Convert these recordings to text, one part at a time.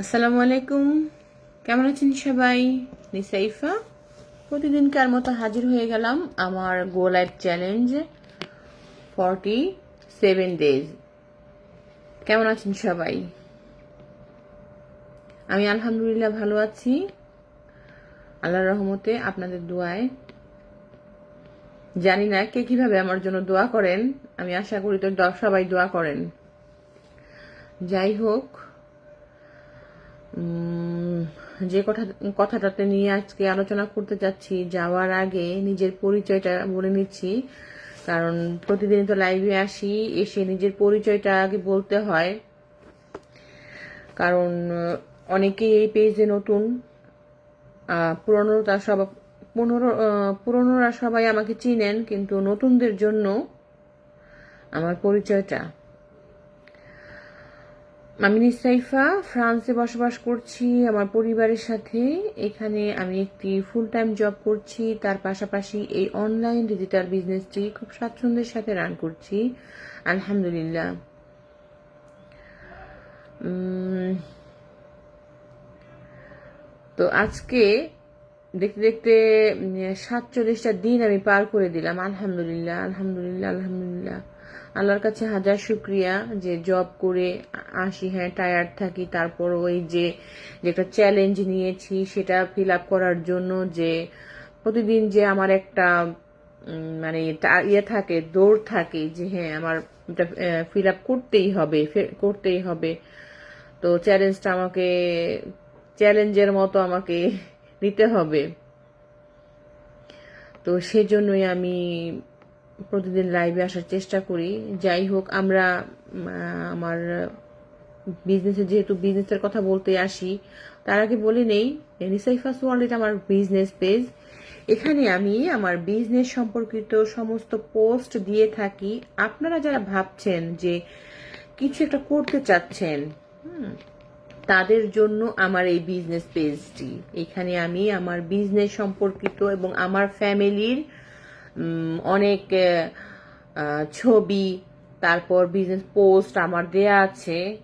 আসসালামু আলাইকুম কেমন আছেন সবাই? নিসাইফা প্রতিদিনকার মতো হাজির হয়ে গেলাম আমার গো life challenge forty seven days কেমন আছেন সবাই? আমি আলহামদুলিল্লাহ ভালো আছি। আল্লাহর রহমতে আপনাদের দোয়ায়। জানি না কে কীভাবে আমার জন্য দোয়া করেন। আমি আশা করি তো সবাই দোয়া করেন। যাই হোক যে কথা কথাটাতে নিয়ে আজকে আলোচনা করতে চাচ্ছি যাওয়ার আগে নিজের পরিচয়টা বলে নিচ্ছি। কারণ প্রতিদিন তো লাইভে আসি এসে নিজের পরিচয়টা আগে বলতে হয়। কারণ অনেকেই এই পেজে নতুন। আহ, পুরনোরা সব পুনর পুরনোরা সবাই আমাকে চিনেন কিন্তু নতুনদের জন্য আমার পরিচয়টা আমি নিসাইফা, ফ্রান্সে বসবাস করছি, আমার পরিবারের সাথে। এখানে আমি একটি ফুল টাইম জব করছি, তার পাশাপাশি এই অনলাইন ডিজিটাল বিজনেসটি খুব স্বাচ্ছন্দ্যের সাথে রান করছি। আলহামদুলিল্লাহ। তো আজকে দেখতে দেখতে সাতচল্লিশটা দিন আমি পার করে দিলাম। আলহামদুলিল্লাহ আলহামদুলিল্লাহ আলহামদুলিল্লাহ। আল্লাহর কাছে হাজার শুক্রিয়া যে জব করে আসি হ্যাঁ টায়ার্ড থাকি, তারপর ওই যে যে একটা চ্যালেঞ্জ নিয়েছি, সেটা ফিল আপ করার জন্য যে প্রতিদিন যে আমার একটা মানে ইয়ে থাকে, দৌড় থাকে যে হ্যাঁ আমার এটা ফিল আপ করতেই হবে করতেই হবে। তো চ্যালেঞ্জটা আমাকে চ্যালেঞ্জের মতো আমাকে নিতে হবে। তো সেজন্যই আমি প্রতিদিন লাইভে আসার চেষ্টা করি। যাই হোক, আমরা আমার বিজনেসে যেহেতু বিজনেসের কথা বলতে আসি, তার আগে বলে নেই রিসাইফাস ওয়ার্ল্ড এটা আমার বিজনেস পেজ এখানে আমি আমার বিজনেস সম্পর্কিত সমস্ত পোস্ট দিয়ে থাকি। আপনারা যারা ভাবছেন যে কিছু একটা করতে চাচ্ছেন তাদের জন্য আমার এই বিজনেস পেজটি এখানে আমি আমার বিজনেস সম্পর্কিত এবং আমার ফ্যামিলির অনেক ছবি, তারপর বিজনেস পোস্ট আমার দেয়া আছে।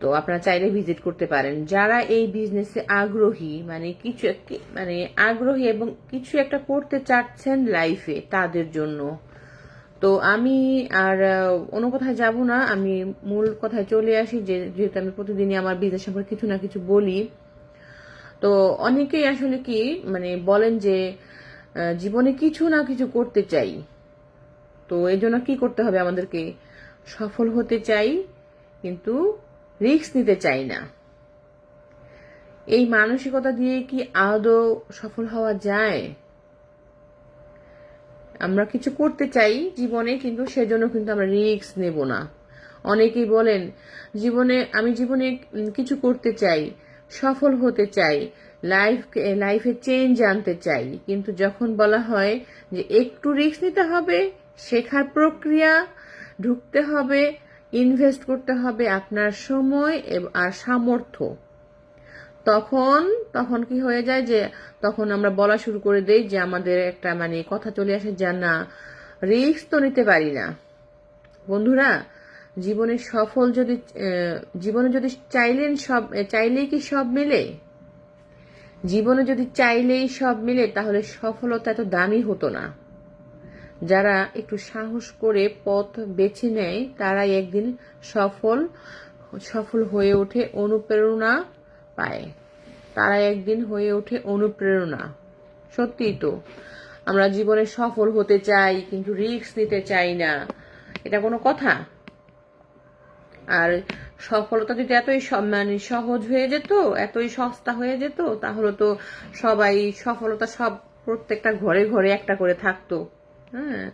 তো আপনারা চাইলে ভিজিট করতে পারেন। যারা এই বিজনেসে আগ্রহী মানে কিছু মানে আগ্রহী এবং কিছু একটা করতে চাচ্ছেন লাইফে তাদের জন্য। তো আমি আর অন্য কোথায় যাব না। আমি মূল কথায় চলে আসি, যে, যেহেতু আমি প্রতিদিনই আমার বিজনেস সম্পর্কে কিছু না কিছু বলি। তো অনেকেই আসলে কি মানে বলেন যে জীবনে কিছু না কিছু করতে চাই। তো এই জন্য কি করতে হবে? আমাদেরকে সফল হতে চাই, কিন্তু রিস্ক নিতে চাই না। এই মানসিকতা দিয়ে কি আদৌ সফল হওয়া যায়? আমরা কিছু করতে চাই জীবনে, কিন্তু সেজন্য কিন্তু আমরা রিস্ক নেব না। অনেকেই বলেন, জীবনে, আমি জীবনে কিছু করতে চাই, সফল হতে চাই লাইফ লাইফে চেঞ্জ আনতে চাই। কিন্তু যখন বলা হয় যে একটু রিস্ক নিতে হবে, শেখার প্রক্রিয়া, ঢুকতে হবে ইনভেস্ট করতে হবে আপনার সময় আর সামর্থ্য। তখন তখন কি হয়ে যায় যে, তখন আমরা বলা শুরু করে দেই যে আমাদের একটা মানে কথা চলে আসে যে না রিস্ক তো নিতে পারি না। বন্ধুরা জীবনে সফল যদি জীবনে যদি চাইলেন সব চাইলেই কি সব মেলে? জীবনে যদি চাইলেই সব মিলে, তাহলে সফলতা এত দামি হতো না। যারা একটু সাহস করে পথ বেছে নেয়, তারাই একদিন সফল সফল হয়ে ওঠে অনুপ্রেরণা পায়। তারা একদিন হয়ে ওঠে অনুপ্রেরণা। সত্যিই তো, আমরা জীবনে সফল হতে চাই, কিন্তু রিস্ক নিতে চাই না। এটা কোনো কথা? আর সফলতা যদি এতই মানে সহজ হয়ে যেত, এতই সস্তা হয়ে যেত, তাহলে তো সবাই সফলতা সব প্রত্যেকটা ঘরে ঘরে একটা করে থাকতো। হ্যাঁ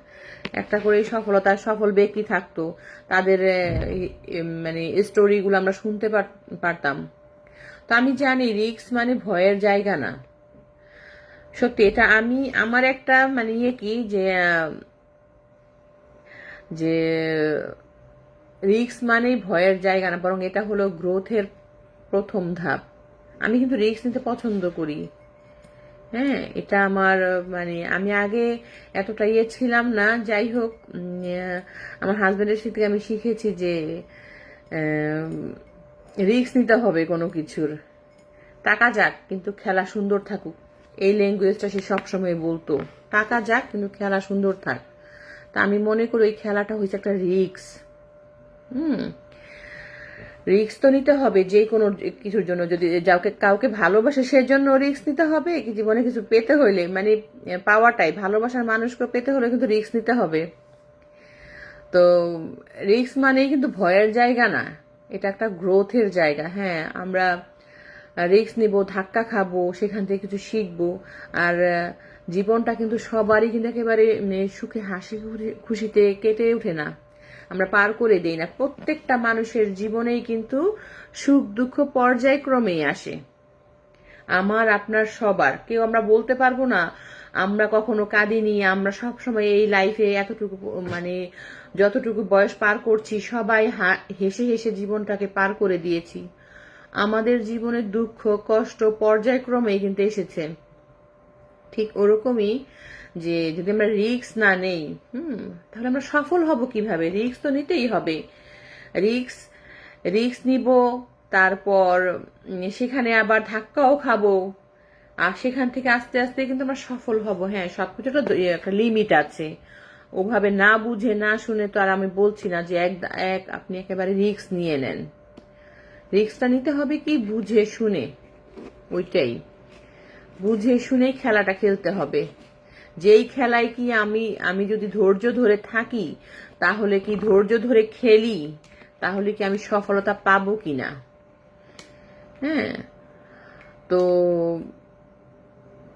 একটা করে সফলতার সফল ব্যক্তি থাকতো। তাদের মানে স্টোরিগুলো আমরা শুনতে পারতাম। তো আমি জানি রিক্স মানে ভয়ের জায়গা না। সত্যি, এটা আমি, আমার একটা মানে ইয়ে কি যে যে রিক্স মানেই ভয়ের জায়গা না, বরং এটা হলো গ্রোথের প্রথম ধাপ। আমি কিন্তু রিক্স নিতে পছন্দ করি। হ্যাঁ এটা আমার মানে আমি আগে এতটা ইয়ে ছিলাম না। যাই হোক আমার হাজবেন্ডের সাথে আমি শিখেছি যে রিস্ক নিতে হবে কোনো কিছুর। টাকা যাক, কিন্তু খেলা সুন্দর থাকুক। এই ল্যাঙ্গুয়েজটা সে সবসময় বলতো। টাকা যাক, কিন্তু খেলা সুন্দর থাক। তা আমি মনে করি ওই খেলাটা হয়েছে একটা রিক্স হুম। রিক্স তো নিতে হবে, যে কোনো কিছুর জন্য। যদি যাকে কাউকে ভালোবাসে, সেজন্য রিক্স নিতে হবে, কি জীবনে কিছু পেতে হইলে। মানে পাওয়াটাই। ভালোবাসার মানুষকে পেতে হলে কিন্তু রিক্স নিতে হবে। তো রিক্স মানেই কিন্তু ভয়ের জায়গা না। এটা একটা গ্রোথের জায়গা। হ্যাঁ আমরা রিক্স নিব, ধাক্কা খাব, সেখান থেকে কিছু শিখব। আর জীবনটা কিন্তু সবারই কিন্তু একেবারে মানে সুখে, হাসি, খুশি- খুশিতে কেটে ওঠে না। আমরা পার করে দেই না। প্রত্যেকটা মানুষের জীবনেই কিন্তু সুখ, দুঃখ পর্যায়ক্রমেই আসে। আমার, আপনার, সবার। কেউ আমরা বলতে পারব না, আমরা কখনো কাঁদিনি, আমরা সব সময় এই লাইফে এতটুকু মানে যতটুকু বয়স পার করছি, সবাই হেসে হেসে জীবনটাকে পার করে দিয়েছি। আমাদের জীবনের দুঃখ, কষ্ট পর্যায়ক্রমেই কিন্তু এসেছে। ঠিক ওরকমই যে যদি আমরা রিস্ক না নেই, হুম, তাহলে আমরা সফল হব কীভাবে? রিক্স তো নিতেই হবে। রিক্স রিস্ক নিব, তারপর সেখানে আবার ধাক্কাও খাব। আর সেখান থেকে আস্তে আস্তে কিন্তু আমরা সফল হব। হ্যাঁ সবকিছু তো একটা লিমিট আছে। ওভাবে না বুঝে, না শুনে তো আর আমি বলছি না যে এক এক, আপনি একেবারে রিস্ক নিয়ে নেন। রিক্সটা নিতে হবে কি? বুঝে, শুনে। ওইটাই। বুঝে শুনে খেলাটা খেলতে হবে। যেই খেলায় কি আমি আমি যদি ধৈর্য ধরে থাকি, তাহলে কি ধৈর্য ধরে খেলি? তাহলে কি আমি সফলতা পাবো কি না হ্যাঁ। তো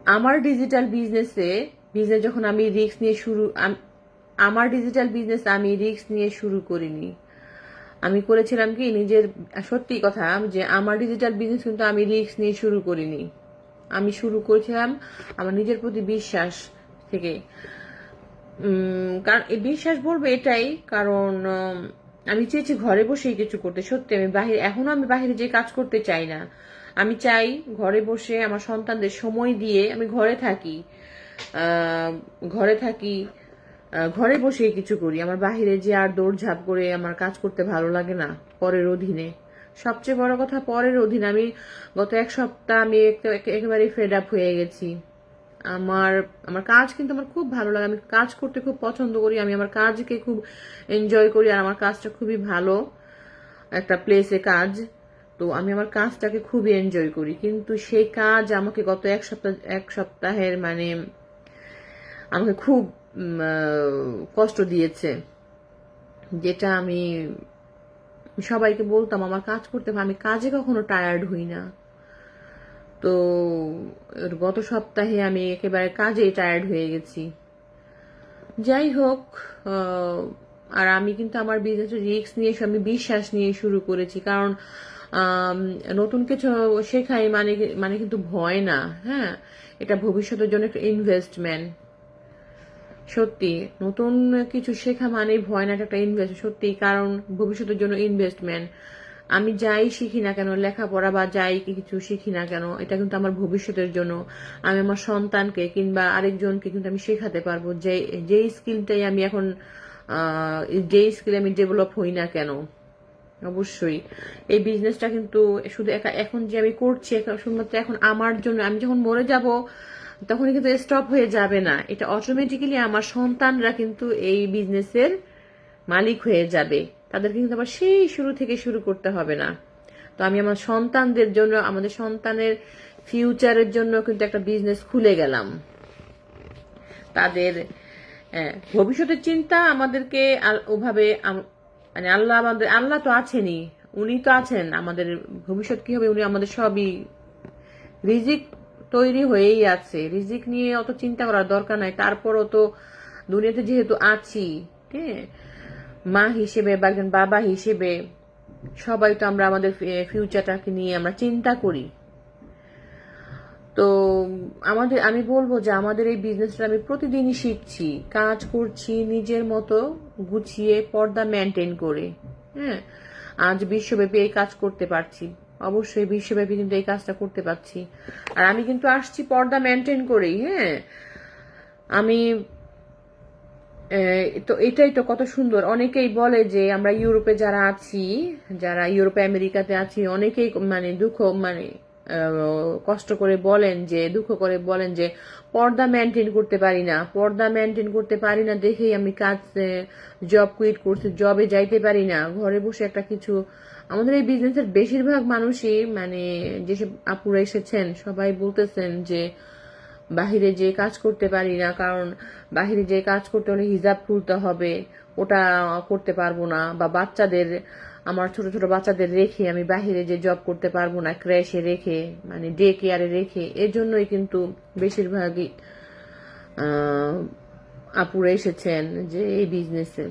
আমার ডিজিটাল বিজনেসে বিজনেস যখন আমি রিস্ক নিয়ে শুরু আমার ডিজিটাল বিজনেস আমি রিস্ক নিয়ে শুরু করিনি। আমি করেছিলাম কি নিজের, সত্যি কথা যে আমার ডিজিটাল বিজনেস কিন্তু আমি রিস্ক নিয়ে শুরু করিনি। আমি শুরু করেছিলাম আমার নিজের প্রতি বিশ্বাস থেকে। কারণ এই বিশ্বাস বলব এটাই, কারণ আমি চেয়েছি ঘরে বসেই কিছু করতে। সত্যি, আমি বাহিরে, এখনও আমি বাহিরে যে কাজ করতে চাই না। আমি চাই ঘরে বসে আমার সন্তানদের সময় দিয়ে আমি ঘরে থাকি ঘরে থাকি ঘরে বসেই কিছু করি। আমার বাহিরে যে আর দৌড়ঝাঁপ করে আমার কাজ করতে ভালো লাগে না, পরের অধীনে। সবচেয়ে বড় কথা পরের অধীন। আমি গত এক সপ্তাহ আমি এক- এক- একেবারে ফেড আপ হয়ে গেছি। আমার আমার কাজ কিন্তু আমার খুব ভালো লাগে। আমি কাজ করতে খুব পছন্দ করি। আমি আমার কাজকে খুব এনজয় করি আর আমার কাজটা খুবই ভালো একটা প্লেসে কাজ। তো আমি আমার কাজটাকে খুবই এনজয় করি। কিন্তু সেই কাজ আমাকে গত এক সপ্তাহ, এক সপ্তাহের মানে আমাকে খুব কষ্ট দিয়েছে। যেটা আমি সবাইকে বলতাম, আমার কাজ করতে আমি কাজে কখনো টায়ার্ড হই না। তো গত সপ্তাহে আমি একেবারে কাজে টায়ার্ড হয়ে গেছি। যাই হোক আর আমি কিন্তু আমার বিজনেস রিস্ক নিয়ে আমি বিশ্বাস নিয়ে শুরু করেছি। কারণ নতুন কিছু শেখাই মানে মানে কিন্তু ভয় না হ্যাঁ? এটা ভবিষ্যতের জন্য একটা ইনভেস্টমেন্ট সত্যি, নতুন কিছু শেখা মানেই ভয় না একটা ইনভেস্ট সত্যি, কারণ ভবিষ্যতের জন্য ইনভেস্টমেন্ট আমি যাই শিখি না কেন, লেখাপড়া বা যাই কিছু শিখি না কেন, এটা কিন্তু আমার ভবিষ্যতের জন্য। আমি আমার সন্তানকে কিংবা আরেকজনকে কিন্তু আমি শেখাতে পারব, যে যেই স্কিলটাই আমি এখন যেই স্কিল আমি ডেভেলপ হই না কেন, অবশ্যই। এই বিজনেসটা কিন্তু শুধু এখন যে আমি করছি শুধুমাত্র এখন আমার জন্য, আমি যখন মরে যাব তখন কিন্তু স্টপ হয়ে যাবে না। এটা অটোমেটিক্যালি আমার সন্তানরা কিন্তু এই বিজনেসের মালিক হয়ে যাবে। তাদেরকে কিন্তু আবার সেই শুরু থেকে শুরু করতে হবে না। তো আমি আমার সন্তানদের জন্য, আমাদের সন্তানের ফিউচারের জন্য কিন্তু একটা বিজনেস খুলে গেলাম। তাদের ভবিষ্যতের চিন্তা আমাদেরকে ওভাবে মানে আল্লাহ আমাদের, আল্লাহ তো আছেনই, উনি তো আছেন। আমাদের ভবিষ্যৎ কি হবে, উনি আমাদের সবই রিজিক তৈরি হয়েই আছে। রিজিক নিয়ে অত চিন্তা করার দরকার নাই। তারপরও তো দুনিয়াতে যেহেতু আছি হ্যাঁ মা হিসেবে বা একজন বাবা হিসেবে সবাই তো আমরা আমাদের ফিউচারটাকে নিয়ে আমরা চিন্তা করি। তো আমাদের, আমি বলব যে আমাদের এই বিজনেসটা আমি প্রতিদিনই শিখছি। কাজ করছি নিজের মতো গুছিয়ে পর্দা মেনটেন করে হ্যাঁ? আজ বিশ্বব্যাপী এই কাজ করতে পারছি। অবশ্যই বিশ্বব্যাপী কিন্তু এই কাজটা করতে পারছি। আর আমি কিন্তু আসছি পর্দা মেনটেন করেই হ্যাঁ? আমি তো এটাই তো কত সুন্দর। অনেকেই বলে যে আমরা ইউরোপে যারা আছি, যারা ইউরোপে, আমেরিকাতে আছি, অনেকেই মানে দুঃখ মানে কষ্ট করে বলেন যে, দুঃখ করে বলেন যে, পর্দা মেনটেন করতে পারি না। পর্দা মেনটেন করতে পারি না দেখেই আমি কাজ জব কুইট করছি জবে যাইতে পারি না। ঘরে বসে একটা কিছু, আমাদের এই বিজনেসের বেশিরভাগ মানুষই মানে যেসব আপুরা এসেছেন, সবাই বলতেছেন যে, বাহিরে যে কাজ করতে পারি না, কারণ বাহিরে যে কাজ করতে হলে হিজাব খুলতে হবে, ওটা করতে পারব না, বা বাচ্চাদের আমার ছোট ছোট বাচ্চাদের রেখে আমি বাহিরে যে জব করতে পারব না ক্র্যাশে রেখে মানে ডে কেয়ারে রেখে, এর জন্যই কিন্তু বেশিরভাগই আপুরা এসেছেন যে এই বিজনেসে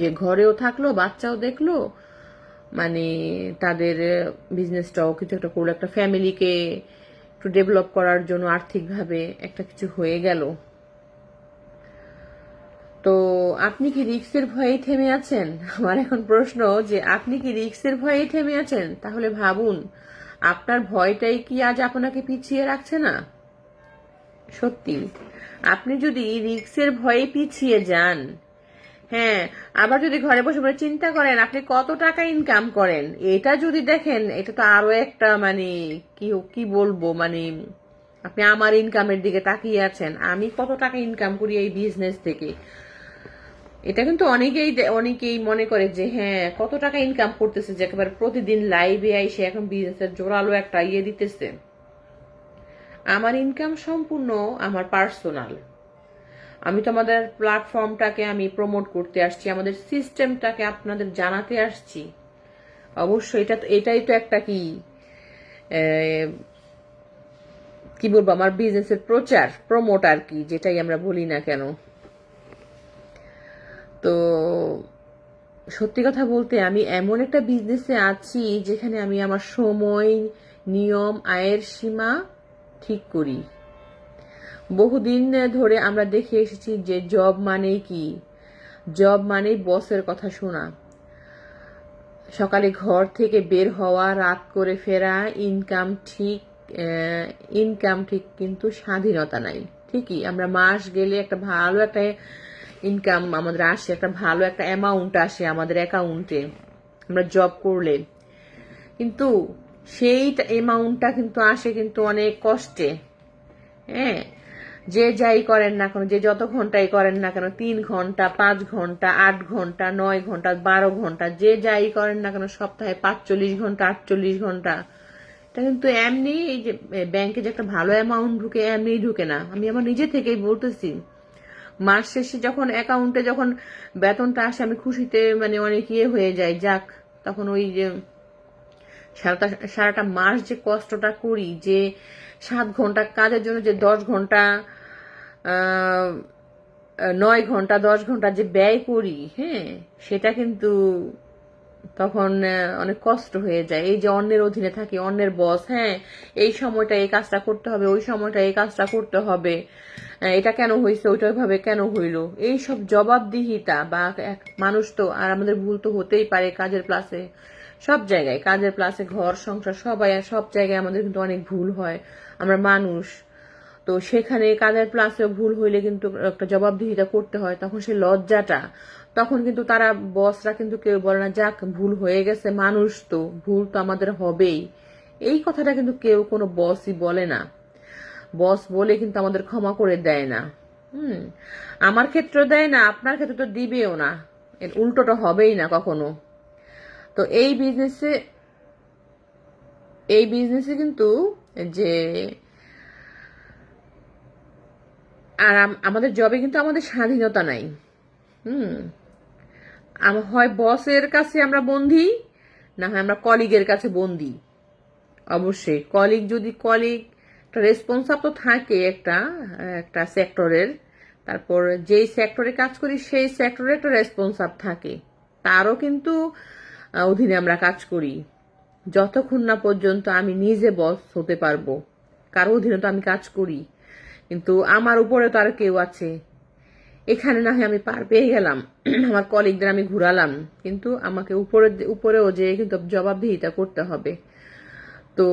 যে ঘরেও থাকল, বাচ্চাও দেখল মানে তাদের বিজনেসটাও কিছু একটা করল। একটা ফ্যামিলিকে একটু ডেভেলপ করার জন্য আর্থিকভাবে একটা কিছু হয়ে গেল। আপনি কি রিক্সের ভয়েই থেমে আছেন? আমার এখন প্রশ্ন যে আপনি কি রিক্সের ভয়েই থেমে আছেন? তাহলে ভাবুন, আপনার ভয়টাই কি আজ আপনাকে পিছিয়ে রাখছে না? সত্যি, আপনি যদি রিক্সের ভয়ে পিছিয়ে যান হ্যাঁ আবার যদি ঘরে বসে বসে চিন্তা করেন, আপনি কত টাকা ইনকাম করেন? এটা যদি দেখেন, এটা তো আরও একটা মানে কি কি বলব মানে আপনি আমার ইনকামের দিকে তাকিয়ে আছেন। আমি কত টাকা ইনকাম করি এই বিজনেস থেকে? এটা কিন্তু অনেকেই অনেকেই মনে করে যে হ্যাঁ কত টাকা ইনকাম করতেছে যে একেবারে প্রতিদিন লাইভে আইসে এখন বিজনেসের জোরালো একটা ইয়ে দিতেছে। আমার ইনকাম সম্পূর্ণ আমার পার্সোনাল আমি তো আমাদের প্ল্যাটফর্মটাকে আমি প্রমোট করতে আসছি, আমাদের সিস্টেমটাকে আপনাদের জানাতে আসছি। অবশ্যই এটা এটাই তো একটা কি কি বলব, আমার বিজনেসের প্রচার প্রমোট আর কি, যেটাই আমরা বলি না কেন। তো সত্যি কথা বলতে আমি এমন একটা বিজনেসে আছি যেখানে আমি আমার সময়, নিয়ম, আয়ের সীমা ঠিক করি। বহুদিন ধরে আমরা দেখে এসেছি যে জব মানেই কি? জব মানেই বসের কথা শোনা। সকালে ঘর থেকে বের হওয়া, রাত করে ফেরা ইনকাম ঠিক ইনকাম ঠিক কিন্তু স্বাধীনতা নাই। ঠিকই, আমরা মাস গেলে একটা ভালো একটা ইনকাম আমাদের আসে একটা ভালো একটা অ্যামাউন্ট আসে আমাদের অ্যাকাউন্টে আমরা জব করলে। কিন্তু সেই অ্যামাউন্টটা কিন্তু আসে কিন্তু অনেক কষ্টে। হ্যাঁ? যে যাই করেন না কেন, যে যত ঘন্টাই করেন না কেন, তিন ঘণ্টা, পাঁচ ঘণ্টা, আট ঘণ্টা, নয় ঘণ্টা, বারো ঘণ্টা, যে যাই করেন না কেন, সপ্তাহে পাঁচচল্লিশ ঘণ্টা, আটচল্লিশ ঘণ্টা। এটা কিন্তু এমনি এই যে ব্যাংকে যে একটা ভালো অ্যামাউন্ট ঢুকে, এমনি ঢুকে না। আমি আমার নিজে থেকেই বলতেছি। মাস শেষে যখন অ্যাকাউন্টে যখন বেতনটা আসে, আমি খুশিতে মানে অনেক ইয়ে হয়ে যায় যাক, তখন ওই যে সারাটা সারাটা মাস যে কষ্টটা করি, যে সাত ঘণ্টা কাজের জন্য যে দশ ঘণ্টা নয় ঘণ্টা, দশ ঘণ্টা যে ব্যয় করি হ্যাঁ সেটা কিন্তু তখন অনেক কষ্ট হয়ে যায়। এই যে অন্যের অধীনে থাকি, অন্যের বস হ্যাঁ এই সময়টা এই কাজটা করতে হবে, ওই সময়টা এই কাজটা করতে হবে। এটা কেন হয়েছে ওইটা ওইভাবে কেন হইল? এই সব জবাবদিহিতা বা এক মানুষ তো, আর আমাদের ভুল তো হতেই পারে কাজের প্লাসে সব জায়গায়, কাজের প্লাসে ঘর, সংসার, সবাই সব জায়গায় আমাদের কিন্তু অনেক ভুল হয়। আমরা মানুষ। তো সেখানে কাজের প্লাসেও ভুল হইলে কিন্তু একটা জবাবদিহিতা করতে হয়, তখন সেই লজ্জাটা তখন কিন্তু তারা বসরা কিন্তু কেউ বলে না, যাক, ভুল হয়ে গেছে, মানুষ তো, ভুল তো আমাদের হবেই। এই কথাটা কিন্তু কেউ কোনো বসই বলে না। বস বলে কিন্তু আমাদের ক্ষমা করে দেয় না। হুম, আমার ক্ষেত্রে দেয় না, আপনার ক্ষেত্রে তো দিবেও না। এর উল্টোটা হবেই না কখনো। তো এই বিজনেসে এই বিজনেসে কিন্তু যে, আর আমাদের জবে কিন্তু আমাদের স্বাধীনতা নাই। হুম হয় বসের কাছে আমরা বন্দি, না হয় আমরা কলিগের কাছে বন্দি। অবশ্যই, কলিগ যদি কলিগ রেসপন্সাব তো থাকে একটা একটা সেক্টরের তারপর যেই সেক্টরে কাজ করি, সেই সেক্টরে একটা রেসপন্সাব থাকে। তারও কিন্তু অধীনে আমরা কাজ করি। যতক্ষণ না পর্যন্ত আমি নিজে বস হতে পারব, কারও অধীনে তো আমি কাজ করি। কিন্তু আমার উপরে তো আর কেউ আছে। এখানে না হয় আমি পার পেয়ে গেলাম। আমার কলিগদের আমি ঘুরালাম। কিন্তু আমাকে উপরে উপরেও যে কিন্তু জবাবদিহিতা করতে হবে। তো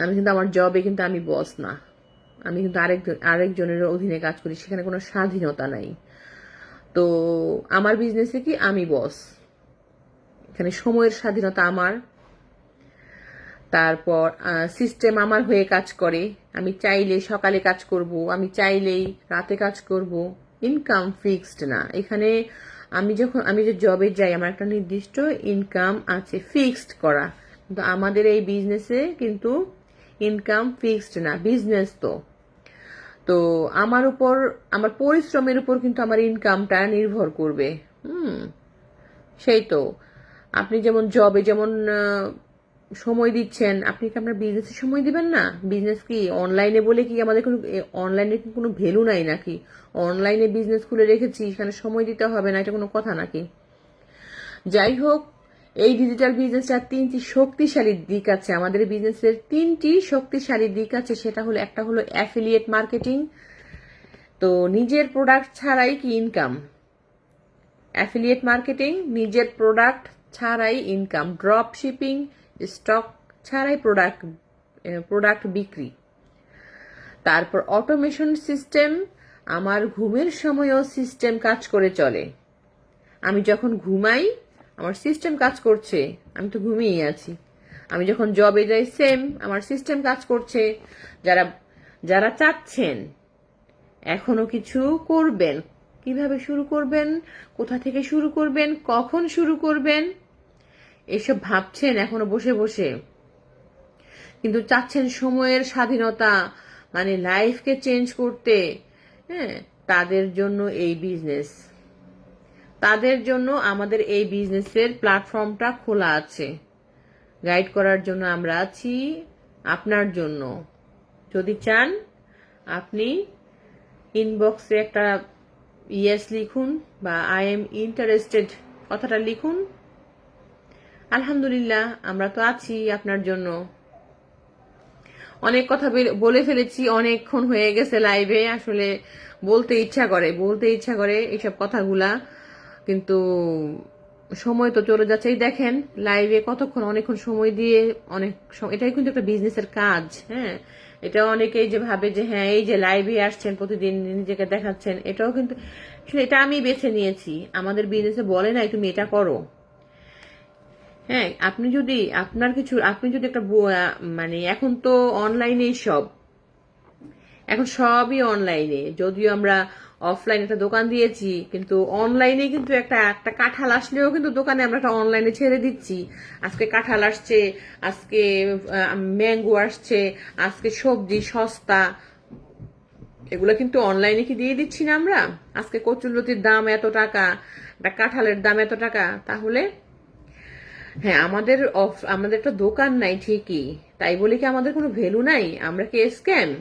আমি কিন্তু আমার জবে কিন্তু আমি বস না। আমি কিন্তু আরেকজন আরেকজনের অধীনে কাজ করি। সেখানে কোনো স্বাধীনতা নাই। তো আমার বিজনেসে কি? আমি বস এখানে সময়ের স্বাধীনতা আমার। তারপর সিস্টেম আমার হয়ে কাজ করে। আমি চাইলে সকালে কাজ করব, আমি চাইলেই রাতে কাজ করব। ইনকাম ফিক্সড না। এখানে আমি যখন, আমি যে জবে যাই, আমার একটা নির্দিষ্ট ইনকাম আছে ফিক্সড করা। কিন্তু আমাদের এই বিজনেসে কিন্তু ইনকাম ফিক্সড না বিজনেস তো। তো আমার উপর, আমার পরিশ্রমের উপর কিন্তু আমার ইনকামটা নির্ভর করবে। হুম, সেই তো। আপনি যেমন জবে যেমন সময় দিচ্ছেন। আপনি কি আপনার বিজনেসে সময় দিবেন না? বিজনেস কি অনলাইনে বলে কি আমাদের কোনো অনলাইনে কোনো ভ্যালু নাই নাকি? অনলাইনে বিজনেস খুলে রেখেছি, সেখানে সময় দিতে হবে না, এটা কোনো কথা নাকি? যাই হোক, এই ডিজিটাল বিজনেসটার তিনটি শক্তিশালী দিক আছে। আমাদের বিজনেসের তিনটি শক্তিশালী দিক আছে, সেটা হলো, একটা হলো অ্যাফিলিয়েট মার্কেটিং তো নিজের প্রোডাক্ট ছাড়াই কি ইনকাম অ্যাফিলিয়েট মার্কেটিং নিজের প্রোডাক্ট ছাড়াই ইনকাম ড্রপ শিপিং স্টক ছাড়াই প্রোডাক্ট প্রোডাক্ট বিক্রি। তারপর অটোমেশন সিস্টেম, আমার ঘুমের সময়ও সিস্টেম কাজ করে চলে। আমি যখন ঘুমাই, আমার সিস্টেম কাজ করছে, আমি তো ঘুমিয়ে আছি। আমি যখন জবে যাই, সেম, আমার সিস্টেম কাজ করছে। যারা যারা চাচ্ছেন, এখনও কিছু করবেন। কীভাবে শুরু করবেন? কোথা থেকে শুরু করবেন? কখন শুরু করবেন? এসব ভাবছেন এখনও বসে বসে। কিন্তু চাচ্ছেন সময়ের স্বাধীনতা মানে লাইফকে চেঞ্জ করতে। হ্যাঁ তাদের জন্য এই বিজনেস তাদের জন্য আমাদের এই বিজনেসের প্ল্যাটফর্মটা খোলা আছে। গাইড করার জন্য আমরা আছি আপনার জন্য। যদি চান, আপনি ইনবক্সে একটা ইয়েস লিখুন বা আই এম ইন্টারেস্টেড কথাটা লিখুন। আলহামদুলিল্লাহ, আমরা তো আছি আপনার জন্য। অনেক কথা বলে ফেলেছি, অনেকক্ষণ হয়ে গেছে লাইভে আসলে বলতে ইচ্ছা করে, বলতে ইচ্ছা করে এইসব কথাগুলা। কিন্তু সময় তো চলে যাচ্ছে। এই দেখেন লাইভে কতক্ষণ, অনেকক্ষণ সময় দিয়ে অনেক এটাই কিন্তু একটা বিজনেসের কাজ হ্যাঁ? এটা অনেকেই যে ভাবে যে হ্যাঁ এই যে লাইভে আসছেন, প্রতিদিন নিজেকে দেখাচ্ছেন, এটাও কিন্তু এটা আমি বেছে নিয়েছি। আমাদের বিজনেসে বলে নাই, তুমি এটা করো। হ্যাঁ আপনি যদি আপনার কিছু, আপনি যদি একটা মানে এখন তো অনলাইনেই সব। এখন সবই অনলাইনে যদিও আমরা অফলাইনে একটা দোকান দিয়েছি, কিন্তু অনলাইনে কিন্তু একটা একটা কাঁঠাল আসলেও কিন্তু দোকানে আমরা একটা অনলাইনে ছেড়ে দিচ্ছি। আজকে কাঁঠাল আসছে, আজকে ম্যাঙ্গো আসছে, আজকে সবজি সস্তা। এগুলো কিন্তু অনলাইনে কি দিয়ে দিচ্ছি না আমরা? আজকে কচুরলতির দাম এত টাকা, একটা কাঁঠালের দাম এত টাকা, তাহলে হ্যাঁ আমাদের অফ আমাদের একটা দোকান নাই ঠিকই। তাই বলে কি, আমাদের কোনো ভ্যালু নাই? আমরা কি স্ক্যাম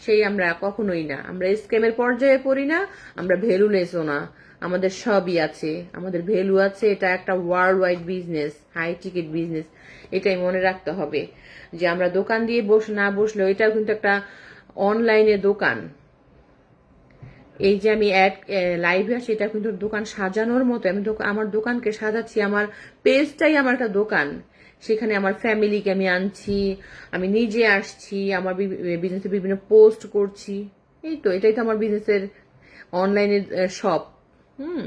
সেই আমরা কখনোই না। আমরা স্ক্যামের পর্যায়ে পড়ি না, আমরা ভ্যালুলেসও না। আমাদের সবই আছে। আমাদের ভ্যালু আছে, এটা একটা world wide business high ticket business এটাই মনে রাখতে হবে। যে আমরা দোকান দিয়ে বস, না বসলেও এটাও কিন্তু একটা অনলাইনে দোকান। এই যে আমি অ্যাড লাইভে আসি এটা কিন্তু দোকান সাজানোর মতো। আমি আমার দোকানকে সাজাচ্ছি, আমার পেজটাই আমার একটা দোকান। সেখানে আমার ফ্যামিলিকে আমি আনছি, আমি নিজে আসছি, আমার বিজনেসে বিভিন্ন পোস্ট করছি। এই তো, এটাই তো আমার বিজনেসের অনলাইনের শপ হুম।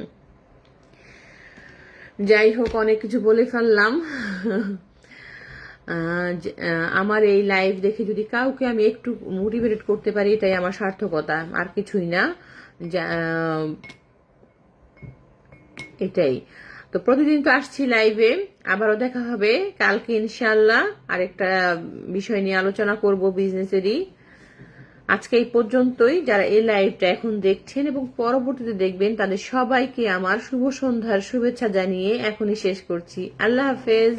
যাই হোক, অনেক কিছু বলে ফেললাম। আমার এই লাইভ দেখে যদি কাউকে আমি একটু মোটিভেটেড করতে পারি, এটাই আমার সার্থকতা, আর কিছুই না। এটাই। তো প্রতিদিন তো আসছি লাইভে আবারও দেখা হবে। কালকে ইনশাল্লাহ আরেকটা বিষয় নিয়ে আলোচনা করব বিজনেসেরই আজকে এই পর্যন্তই। যারা এই লাইভটা এখন দেখছেন এবং পরবর্তীতে দেখবেন, তাদের সবাইকে আমার শুভ সন্ধ্যার শুভেচ্ছা জানিয়ে এখনই শেষ করছি। আল্লাহ হাফেজ।